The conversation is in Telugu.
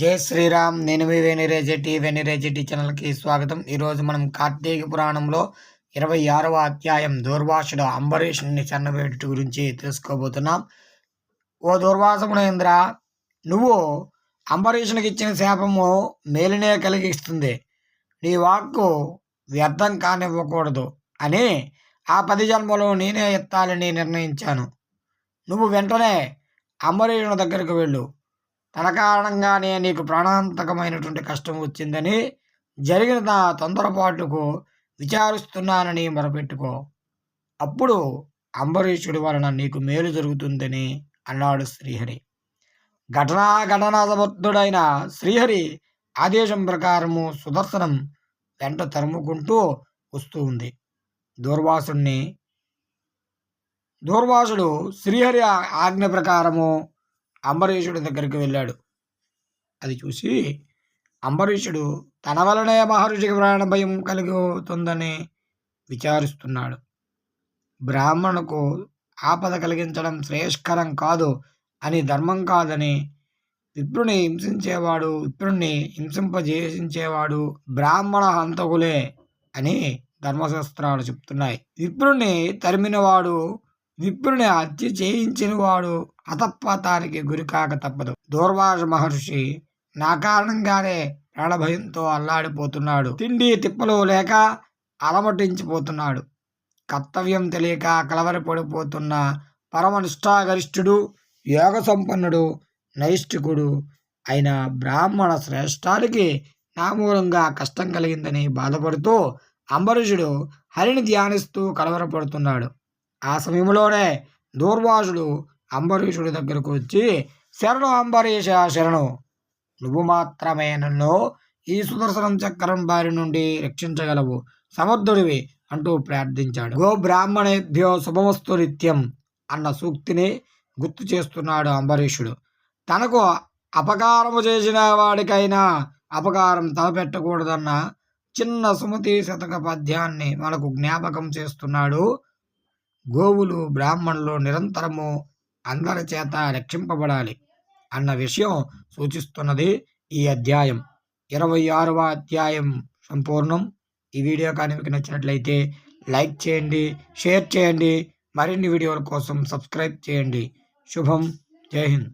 జై శ్రీరామ్ నేను మీ వెనిరేజెట్టి వెనిరేజెట్టి ఛానల్కి స్వాగతం. ఈరోజు మనం కార్తీక పురాణంలో ఇరవై ఆరవ అధ్యాయం దూర్వాసుడు అంబరీషుని చెన్నవేటి గురించి తెలుసుకోబోతున్నాం. ఓ దూర్వాసమునేంద్ర నువ్వు అంబరీషునికి ఇచ్చిన శాపము మేలునే కలిగిస్తుంది. నీ వాక్కు వ్యర్థం కానివ్వకూడదు అని ఆ పది జన్మలో నేనే ఎత్తాలని నిర్ణయించాను. నువ్వు వెంటనే అంబరీషుని దగ్గరికి వెళ్ళు. తన కారణంగానే నీకు ప్రాణాంతకమైనటువంటి కష్టం వచ్చిందని జరిగిన నా తొందరపాటుకు విచారిస్తున్నానని మొరపెట్టుకో. అప్పుడు అంబరీషుడి వలన నీకు మేలు జరుగుతుందని అన్నాడు శ్రీహరి. ఘటనా ఘటనా సమర్థుడైన శ్రీహరి ఆదేశం ప్రకారము సుదర్శనం వెంట తరుముకుంటూ వస్తూ ఉంది. దూర్వాసుడిని దూర్వాసుడు శ్రీహరి ఆజ్ఞ ప్రకారము అంబరీషుడి దగ్గరికి వెళ్ళాడు. అది చూసి అంబరీషుడు తన వలనే మహర్షికి ప్రాణ భయం కలుగుతుందని విచారిస్తున్నాడు. బ్రాహ్మణుకు ఆపద కలిగించడం శ్రేయస్కరం కాదు అని ధర్మం కాదని విప్రుని హింసించేవాడు విప్రుణ్ణి హింసింపజేసించేవాడు బ్రాహ్మణ హంతకులే అని ధర్మశాస్త్రాలు చెప్తున్నాయి. విప్రుణ్ణి తరిమినవాడు విప్రుని హత్య చేయించినవాడు వాడు గురికాక తప్పదు. దూర్వాస మహర్షి నా కారణంగానే ప్రాణభయంతో అల్లాడిపోతున్నాడు. తిండి తిప్పలు లేక అలమటించిపోతున్నాడు. కర్తవ్యం తెలియక కలవరపడిపోతున్న పరమనిష్టాగరిష్ఠుడు యోగ సంపన్నుడు నైష్ఠికుడు అయిన బ్రాహ్మణ శ్రేష్టానికి నా మూలంగా కష్టం కలిగిందని బాధపడుతూ అంబరీషుడు హరిని ధ్యానిస్తూ కలవరపడుతున్నాడు ఆ సమయంలోనే దూర్వాసుడు అంబరీషుడి దగ్గరకు వచ్చి శరణు అంబరీష శరణు. నువ్వు మాత్రమే నన్ను ఈ సుదర్శనం చక్రం బారి నుండి రక్షించగలవు. సమర్థుడివి అంటూ ప్రార్థించాడు. గో బ్రాహ్మణేభ్యో శుభమస్తు నిత్యం అన్న సూక్తిని గుర్తు చేస్తున్నాడు అంబరీషుడు. తనకు అపకారము చేసిన వాడికైనా అపకారం తలపెట్టకూడదన్న చిన్న సుమతి శతక పద్యాన్ని మనకు జ్ఞాపకం చేస్తున్నాడు. గోవులు బ్రాహ్మణులు నిరంతరము అందరి చేత రక్షింపబడాలి అన్న విషయం సూచిస్తున్నది ఈ అధ్యాయం. ఇరవై ఆరవ అధ్యాయం సంపూర్ణం. ఈ వీడియో కానీ మీకు నచ్చినట్లయితే లైక్ చేయండి షేర్ చేయండి మరిన్ని వీడియోల కోసం సబ్స్క్రైబ్ చేయండి. శుభం. జై హింద్.